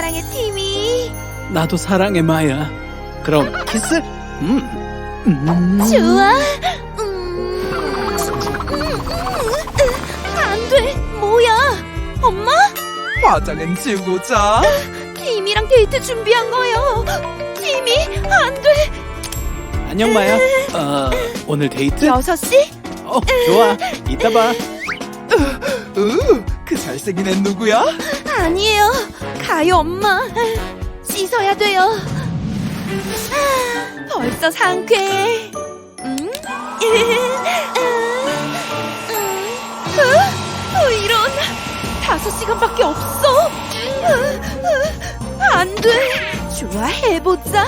사랑해 팀이. 나도 사랑해 마야. 그럼 키스? 음. 음. 좋아. 음. 음, 음. 안 돼. 뭐야? 엄마? 화장은 지우고 자. 팀이랑 데이트 준비한 거요. 팀이 안 돼. 안녕 마야. 어, 오늘 데이트? 6시? 어, 좋아. 이따 봐. 으, 그 잘생긴 애 누구야? 아니에요. 가요, 엄마. 씻어야 돼요. 아, 벌써 상쾌해. 음? 어? 어, 이런. 다섯 시간밖에 없어. 안 돼. 좋아, 해보자.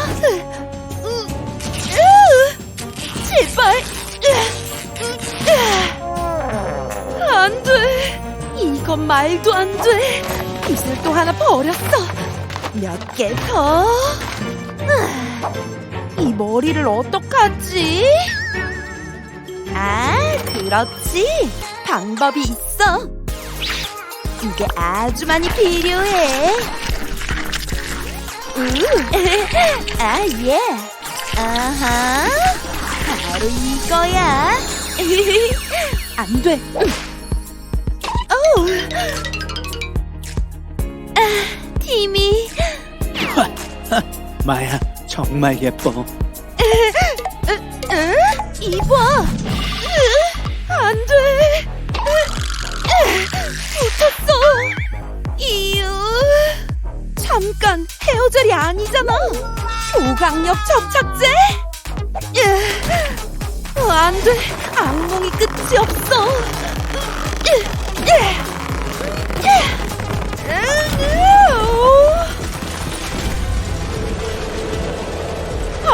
제발. 안 돼. 이건 말도 안 돼. 빗을 또 하나 버렸어. 몇 개 더. 아, 이 머리를 어떡하지? 아, 그렇지. 방법이 있어. 이게 아주 많이 필요해. 우, 아, 예. 아하. 바로 이거야. 안 돼. 어우. 마야, 정말 예뻐. 으, 안 돼. 으, 붙었어. 이유. 잠깐 헤어젤이 아니잖아. 조각력 접착제. 안 돼. 악몽이 끝이 없어.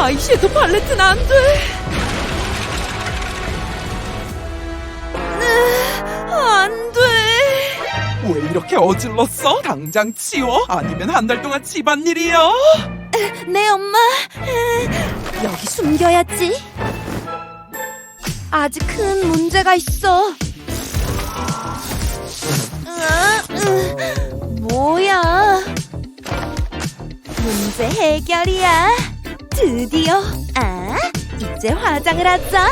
아이섀도 팔레트는 안 돼. 으, 안 돼. 왜 이렇게 어질렀어? 당장 치워. 아니면 한 달 동안 집안일이야. 네, 엄마. 으, 여기 숨겨야지. 아직 큰 문제가 있어. 으, 으, 뭐야? 문제 해결이야. 드디어. 아, 이제 화장을 하자.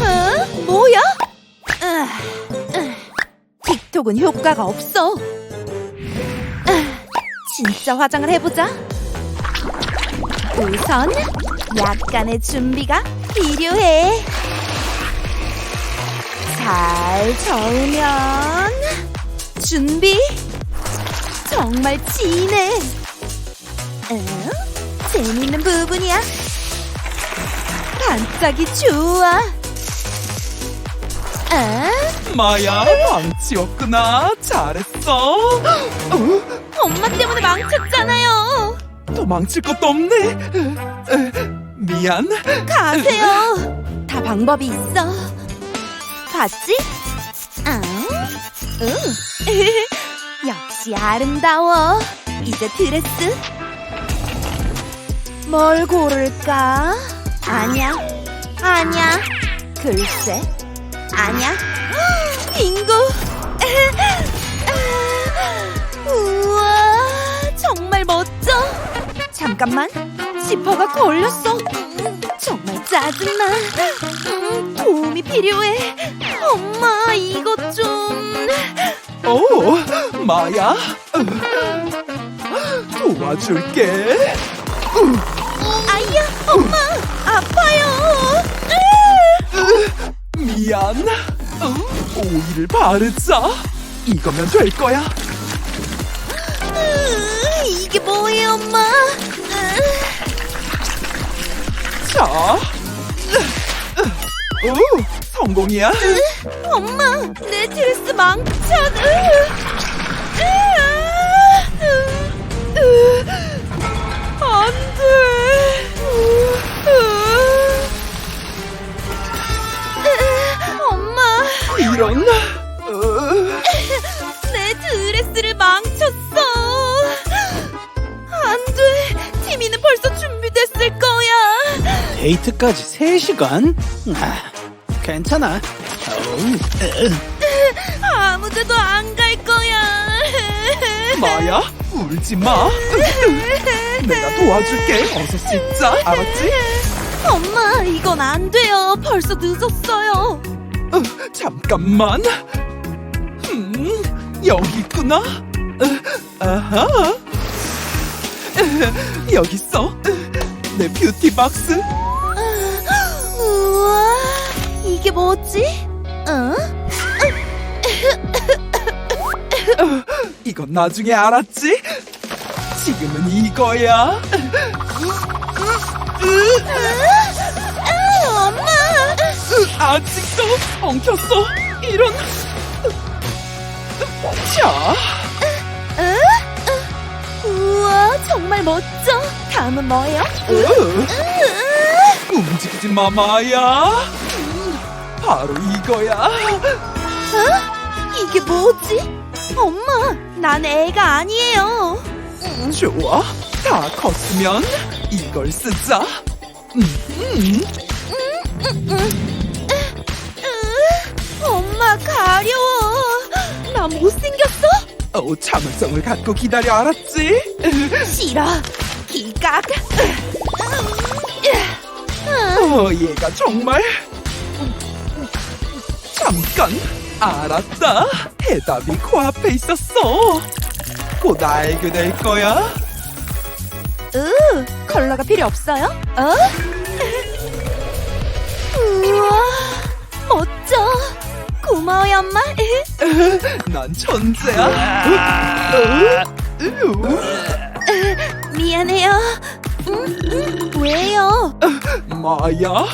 어? 뭐야? 아, 아, 틱톡은 효과가 없어. 아, 진짜 화장을 해보자. 우선 약간의 준비가 필요해. 잘 저으면 준비 정말 진해. 응? 재밌는 부분이야. 반짝이 좋아. 아, 마야, 방 치웠구나. 잘했어. 어, 엄마 때문에 망쳤잖아요. 도망칠 것도 없네. 미안. 가세요. 다 방법이 있어. 봤지? 아, 응. 역시 아름다워. 이제 드레스. 뭘 고를까? 아니야. 아니야. 글쎄. 아니야. 빙고. 잠깐만, 지퍼가 걸렸어. 정말 짜증나. 음, 도움이 필요해. 엄마, 이것 좀. 오, 마야. 으, 도와줄게. 아이야, 엄마, 아파요. 미안. 어, 오일을 바르자. 이거면 될 거야. 으, 이게 뭐예요, 엄마? 자. 오, 성공이야. 으, 엄마, 내 드레스 망쳐. 으, 으, 으, 안 돼. 으, 으, 엄마. 이런. 데이트까지 3시간? 아, 괜찮아. 어우, 아무데도 안 갈 거야. 마야 울지 마. 내가 도와줄게. 어서 씻자. 알았지? 엄마, 이건 안 돼요. 벌써 늦었어요. 어, 잠깐만. 음, 여기 있구나. 어, 아하. 어, 여기 있어. 내 뷰티 박스. 우와, 이게 뭐지? 응? 이건 나중에 알았지? 지금은 이거야. 아, 엄마! 으, 아직도 엉켰어. 이런. 자, 정말 멋져. 다음은 뭐예요? 으, 움직이지 마, 마야. 바로 이거야. 이게 뭐지? 엄마, 난 애가 아니에요. 좋아. 다 컸으면 이걸 쓰자. 음, 으, 엄마, 가려워. 나 못생겼어? 어, 참을성을 갖고 기다려, 알았지? 싫어. 기각. 어, 얘가 정말. 잠깐, 알았다. 해답이 코앞에 있었어. 곧 알게 될 거야. 으, 컬러가 필요 없어요? 어? 우와. 고마워요, 엄마. 난 천재야. 미안해요. 음, 음, 왜요? 마야.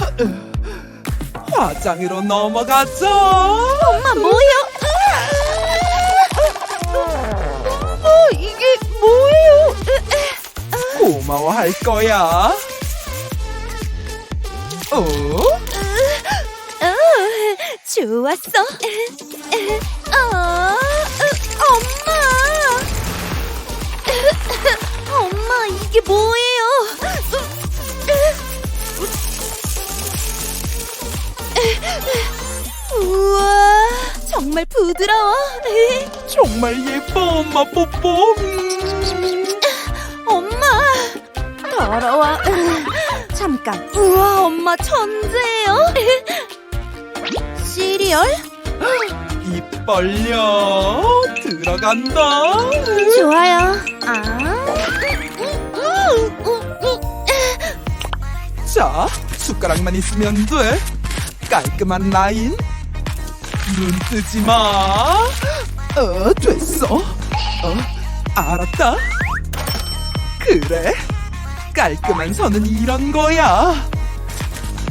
화장으로 넘어가자. 엄마, 뭐예요? 어, 이게 뭐예요? 고마워할 거야. 어? 어, 좋았어. 어, 엄마. 엄마, 이게 뭐예요? 우와, 정말 부드러워. 정말 예뻐, 엄마 뽀뽀. 엄마, 더러워. 잠깐. 우와, 엄마 천재예요. 시리얼? 입 벌려 들어간다. 좋아요. 아. 자, 숟가락만 있으면 돼. 깔끔한 라인. 눈 뜨지 마. 어, 됐어. 어, 알았다. 그래. 깔끔한 선은 이런 거야.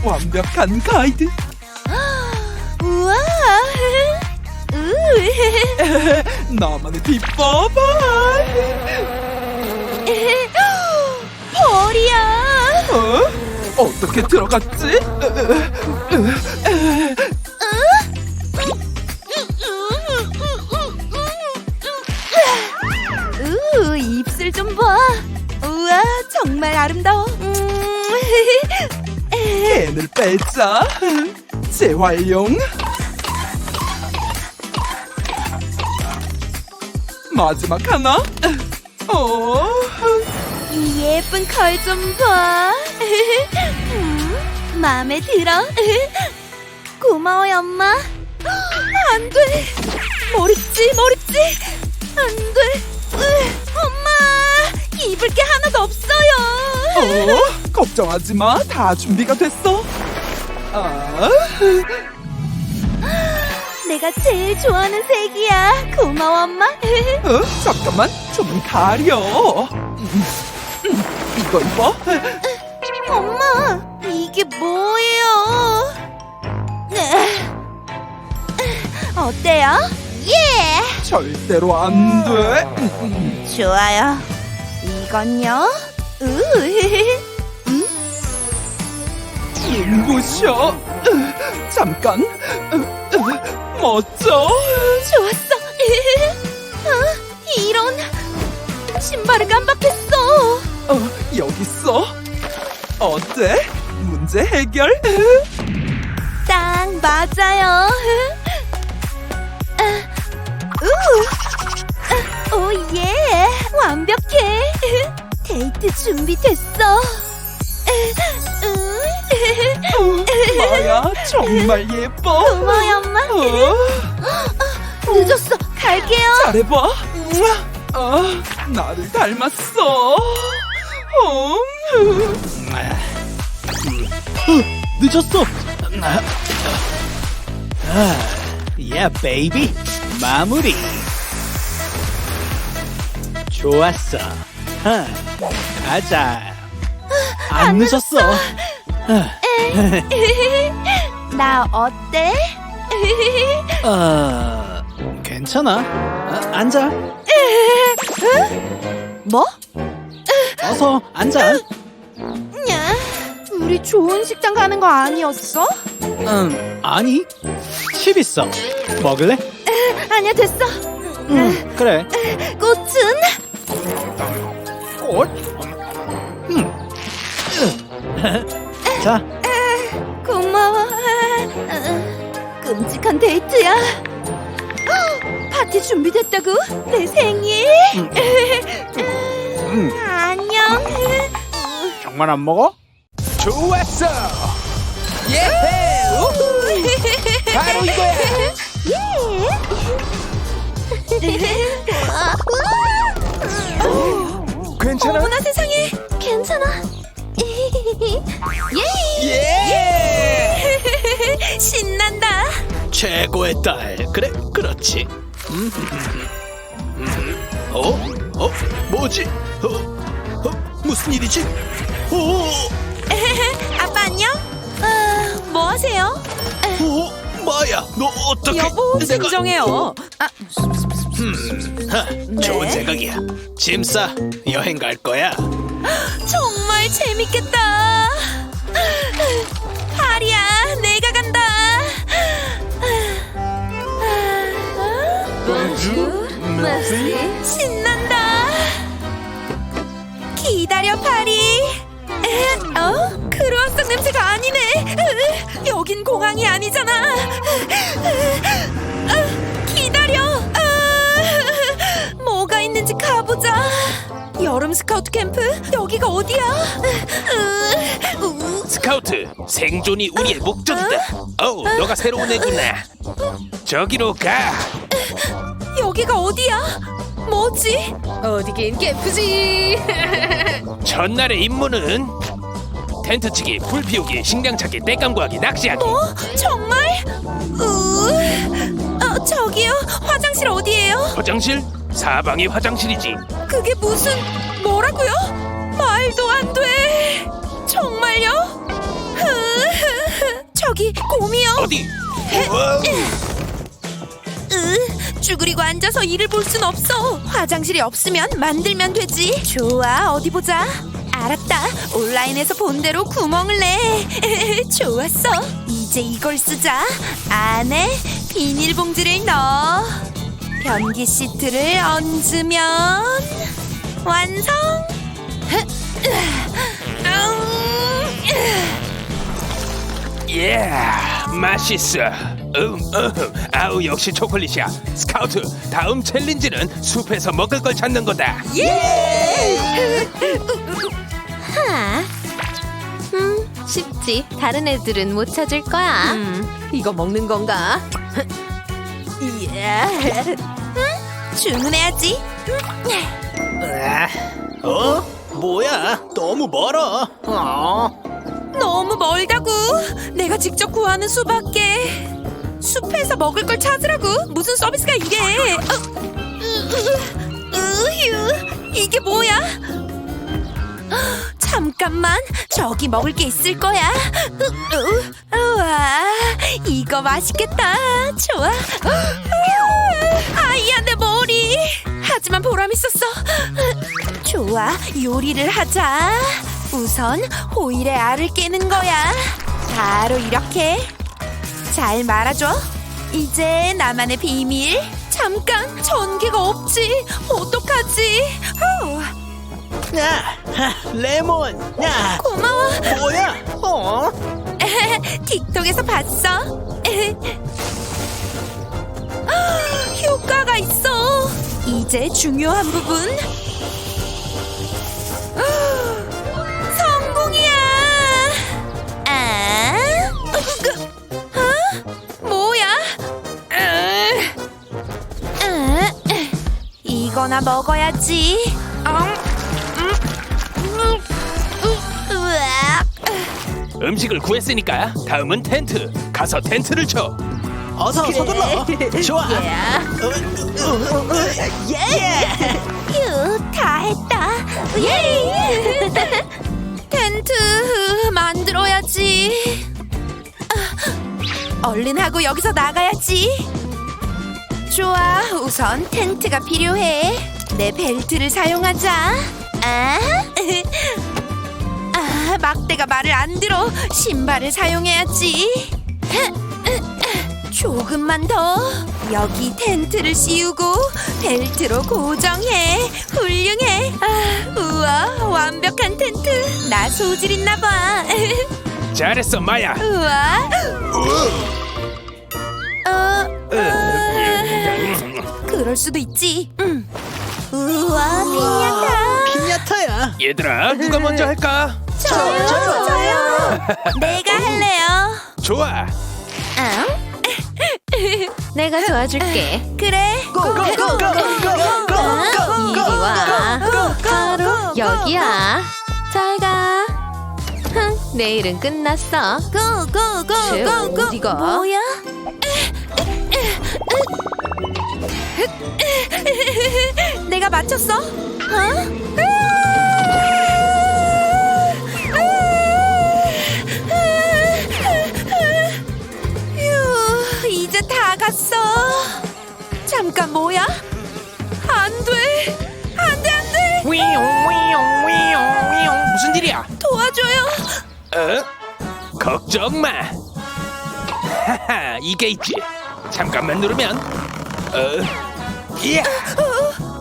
완벽한 가이드. 우와. 으. 나만의 비법. 벌이야. 어? 어떻게 들어갔지? 으, 입술 좀 봐. 우와, 정말 아름다워. 음. 캔을 빼자. 재활용. 마지막 하나. 어. 이 예쁜 컬좀 봐. 음, 마음에 들어. 고마워요, 엄마. 안 돼. 머리띠, 머리띠. 안 돼. 으, 엄마, 입을 게 하나도 없어요. 어? 걱정하지 마. 다 준비가 됐어. 아, 내가 제일 좋아하는 색이야. 고마워, 엄마. 어? 잠깐만. 좀 가려. 음, 음, 이거 입어. 엄마, 이게 뭐예요? 네. 어때요? 예! 절대로 안 돼. 음, 음. 좋아요. 이건요? 으, 눈부셔. 으, 잠깐. 멋져. 좋았어. 어, 이런 신발을 깜빡했어. 어, 여기 있어. 어때? 문 문제 해결. 딱 맞아요. 우, 오 예, 완벽해. 데이트 준비됐어. 응. 마야 정말 예뻐. 고마워요 엄마. 어, 늦었어. 갈게요. 잘해봐. 아, 나를 닮았어. 어, 늦었어. 아, 아, 야, 베이비. 마무리. 좋았어. 아, 가자. 안 늦었어. 아, 나 어때? 어, 괜찮아. 아, 앉아. 뭐? 어서 앉아. 야, 우리 좋은 식당 가는 거 아니었어? 음, 아니. 칩 있어. 먹을래? 아니야 됐어. 응, 그래. 꽃은? 꽃? 음. 자, 끔찍한 데이트야. 헉, 파티 준비됐다고? 내 생일? 음, 안녕. 정말 안 먹어? 좋았어. 예, 바로 이거야. 괜찮아? 어머나 세상에. 괜찮아. 예. 예. 최고의 딸. 그래, 그렇지. 음, 음, 어? 어? 뭐지? 어? 어? 무슨 일이지? 오! 아빠 안녕. 아, 뭐 하세요? 오! 마야, 너 어떻게? 여보 내가- 진정해요. 아, 음, 하, 좋은 네. 생각이야. 짐 싸. 여행 갈 거야. 정말 재밌겠다. 파리야, 신난다. 기다려, 파리. 에, 어? 크루아상 냄새가 아니네. 으, 여긴 공항이 아니잖아. 아, 기다려. 아, 뭐가 있는지 가보자. 여름 스카우트 캠프? 여기가 어디야? 스카우트 생존이 우리의 목적이다. 어우, 너가 새로운 애구나. 저기로 가. 여기가 어디야? 뭐지? 어디긴 캠프지. 전날의 임무는 텐트 치기, 불 피우기, 식량 찾기, 땔감 구하기, 낚시하기. 어? 정말? 으, 어, 저기요. 화장실 어디예요? 화장실? 사방이 화장실이지. 그게 무슨 뭐라고요? 말도 안 돼. 정말요? 흐, 저기 곰이요. 어디? 으, 쭈그리고 앉아서 일을 볼 순 없어. 화장실이 없으면 만들면 되지. 좋아, 어디 보자. 알았다. 온라인에서 본 대로 구멍을 내. 좋았어. 이제 이걸 쓰자. 안에 비닐봉지를 넣어. 변기 시트를 얹으면 완성. 예, 맛있어. 음, 음, 아우 역시 초콜릿이야. 스카우트, 다음 챌린지는 숲에서 먹을 걸 찾는 거다. 하. 음, 쉽지. 다른 애들은 못 찾을 거야. 음, 이거 먹는 건가? 예. 주문해야지. 어? 뭐야? 너무 멀어. 어? 너무 멀다고. 내가 직접 구하는 수밖에. 숲에서 먹을 걸 찾으라고. 무슨 서비스가 이래? 어, 으, 으, 으, 이게 뭐야? 잠깐만, 저기 먹을 게 있을 거야. 우와, 이거 맛있겠다. 좋아. 아이야, 내 머리. 하지만 보람 있었어. 좋아, 요리를 하자. 우선 호일에 알을 깨는 거야. 바로 이렇게. 잘 말아줘. 이제 나만의 비밀. 잠깐, 전기가 없지. 어떡하지? 후. 야, 하, 레몬. 야, 고마워. 뭐야? 어? 틱톡에서 봤어. 효과가 있어. 이제 중요한 부분. 성공이야. 아, 거나 먹어야지. 음, 음. 음식을 구했으니까 다음은 텐트. 가서 텐트를 쳐. 어서 서둘러. 좋아. 휴, 다 했다. 예! 텐트 만들어야지. 아, 얼른 하고 여기서 나가야지. 좋아, 우선 텐트가 필요해. 내 벨트를 사용하자. 아, 아 막대가 말을 안 들어. 신발을 사용해야지. 조금만 더. 여기 텐트를 씌우고 벨트로 고정해. 훌륭해. 아, 우와 완벽한 텐트. 나 소질 있나 봐. 잘했어, 마야. 우와. 어, 어, 그럴 수도 있지 음. 우와 피냐타 피냐타야. 얘들아, 누가 먼저 할까? 저요 저요 내가 할래요 좋아. 응? 내가 도와줄게. 그래 이리 와. 바로 여기야. 잘 가. 흥, 내일은 끝났어. 쟤 고고고고고 어디가? 뭐야? 내가 맞췄어? 어? 휴, 이제 다 갔어. 잠깐 뭐야? 안 돼. 안 돼, 안 돼. 무슨 일이야? 도와줘요. 어? 걱정 마. 하하, 이게 있지. 잠깐만 누르면. 어, 이야.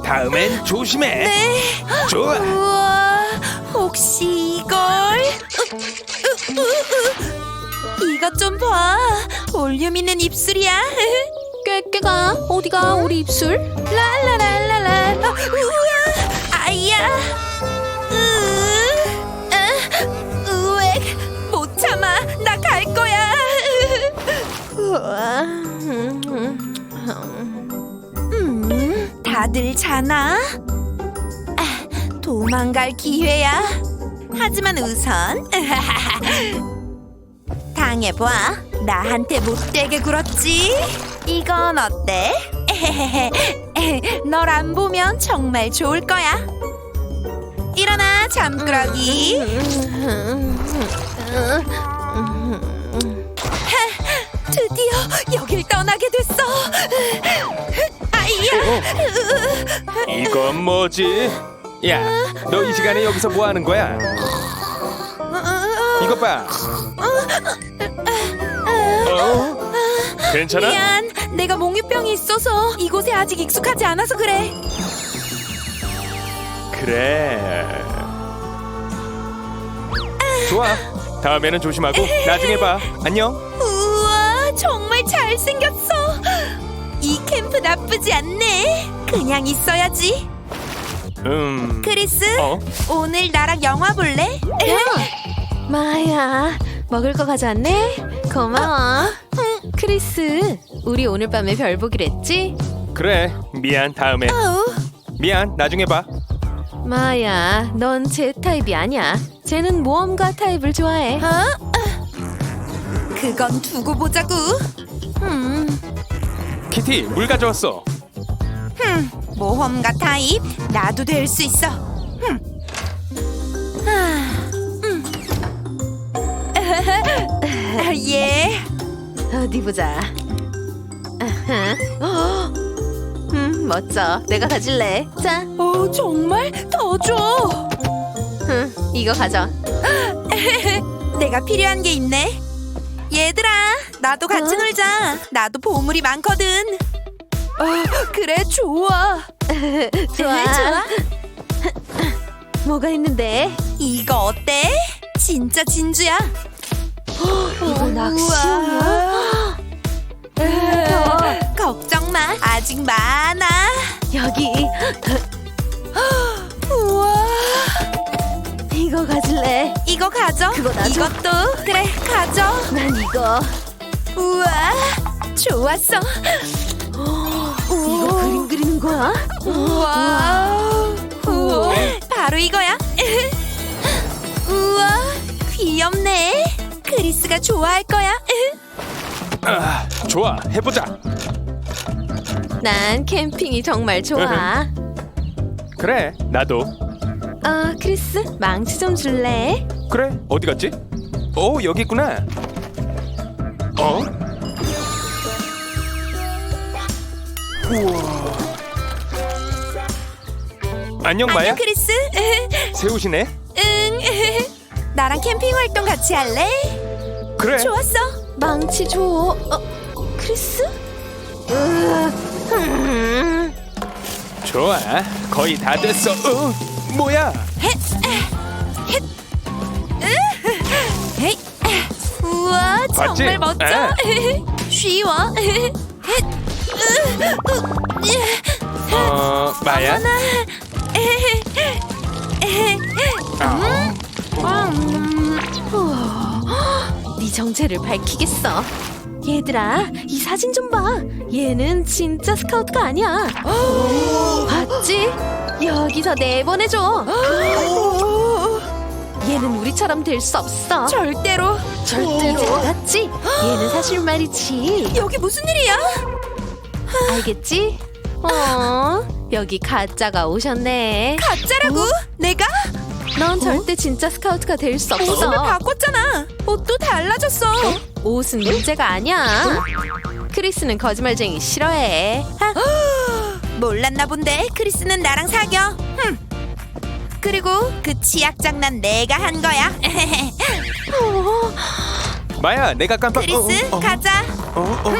다음엔 조심해. 네. 좋아. 우와, 혹시 이걸? 이것 좀 봐. 볼륨 있는 입술이야. 깨깨가 어디가 우리 입술? 랄라랄라라. 아, 우와, 자나? 아, 도망갈 기회야. 하지만 우선 당해봐. 나한테 못되게 굴었지. 이건 어때? 널 안 보면 정말 좋을 거야. 일어나 잠꾸러기. 드디어 여길 떠나게 됐어. 아이야. 이건 뭐지? 야, 너 이 시간에 여기서 뭐 하는 거야? 이것 봐. 어? 괜찮아? 미안, 내가 몽유병이 있어서 이곳에 아직 익숙하지 않아서 그래. 그래. 좋아. 다음에는 조심하고 나중에 봐. 안녕. 우와, 정말 캠프 나쁘지 않네. 그냥 있어야지. 음. 크리스, 어? 오늘 나랑 영화 볼래? 마야, 먹을 거 가져왔네? 고마워. 크리스, 우리 오늘 밤에 별 보기로 했지? 그래. 미안. 다음에. 미안. 나중에 봐. 마야, 넌 제 타입이 아니야. 쟤는 모험가 타입을 좋아해. 어? 그건 두고 보자고. 음, 키티, 물 가져왔어. 흠, 모험가 타입 나도 될 수 있어. 흠. 아, 음. 아, 예. 어디 보자. 아하. 어, 음, 멋져. 내가 가질래. 자, 어, 정말 더 줘. 음, 이거 가져. 내가 필요한 게 있네. 얘들아, 나도 같이 어? 놀자. 나도 보물이 많거든. 어, 그래, 좋아. 좋아. 좋아. 뭐가 있는데? 이거 어때? 진짜 진주야. 이거 낚시용이야? 우와. 걱정 마. 아직 많아. 여기 우와. 이거 가질래? 이거 가져. 그거 놔줘. 이것도 그래 가져. 난 이거. 우와. 좋았어. 이거 그림 그리는 거야? 우와. 우와. 바로 이거야. 우와. 귀엽네. 크리스가 좋아할 거야. 아, 좋아, 해보자. 난 캠핑이 정말 좋아. 그래, 나도. 아, 크리스, 망치 좀 줄래? 그래, 어디 갔지? 어, 여기 있구나. 어? 우와. 안녕, 마야. 안녕 크리스. 새우시네. 응. 나랑 캠핑 활동 같이 할래? 그래. 좋았어. 망치 줘. 어, 크리스? 으, 좋아, 거의 다 됐어. 어, 뭐야? 우와? 정말 멋져. 쉬워. 어, 마야. 아, 우와, 네 정체를 밝히겠어. 얘들아, 이 사진 좀 봐. 얘는 진짜 스카우트가 아니야. 봤지? 여기서 내보내줘. 얘는 우리처럼 될 수 없어. 절대로. 절대로. 알았지? 얘는 사실 말이지. 여기 무슨 일이야? 알겠지? 어, 여기 가짜가 오셨네. 가짜라고? 내가? 넌 절대 진짜 스카우트가 될 수 없어. 바꿨잖아. 옷도 달라졌어. 옷은 문제가 아니야. 크리스는 거짓말쟁이 싫어해. 아, 몰랐나 본데 크리스는 나랑 사겨. 흠. 그리고 그 치약 장난 내가 한 거야. 마야, 내가 깜빡. 크리스 어, 어, 가자. 어, 어.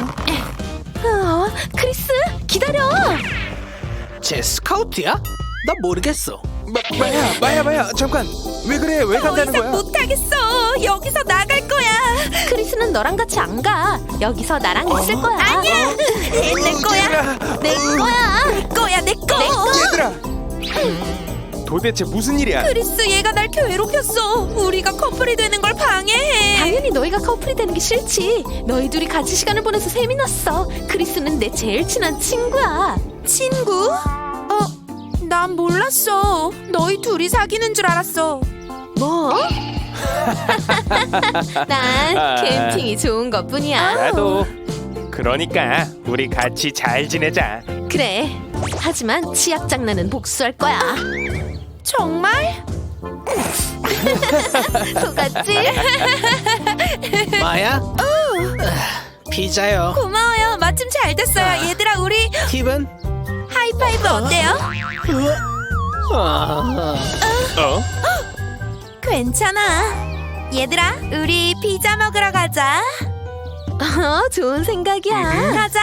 어, 크리스 기다려. 쟤 스카우트야? 나 모르겠어. 마, 마야, 마야, 마야, 잠깐. 왜 그래? 왜 더 간다는 이상 거야? 못하겠어. 여기서 나갈 거야. 크리스는 너랑 같이 안 가. 여기서 나랑 있을 거야. 아니야. 얘내 거야. 내 거야. 내 거야. 내 거. 얘들아. 도대체 무슨 일이야? 크리스 얘가 날 괴롭혔어. 우리가 커플이 되는 걸 방해해. 당연히 너희가 커플이 되는 게 싫지. 너희 둘이 같이 시간을 보내서 셈이 났어. 크리스는 내 제일 친한 친구야. 친구? 어, 난 몰랐어. 너희 둘이 사귀는 줄 알았어. 뭐? 난 아. 캠핑이 좋은 것 뿐이야. 나도. 그러니까 우리 같이 잘 지내자. 그래. 하지만 치약 장난은 복수할 거야. 정말? 속았지? 마야? 아, 피자요. 고마워요. 마침 잘 됐어요. 얘들아, 우리 팁은? 하이파이브 어때요? 아, 어? 괜찮아. 얘들아, 우리 피자 먹으러 가자. 어, 좋은 생각이야. 가자.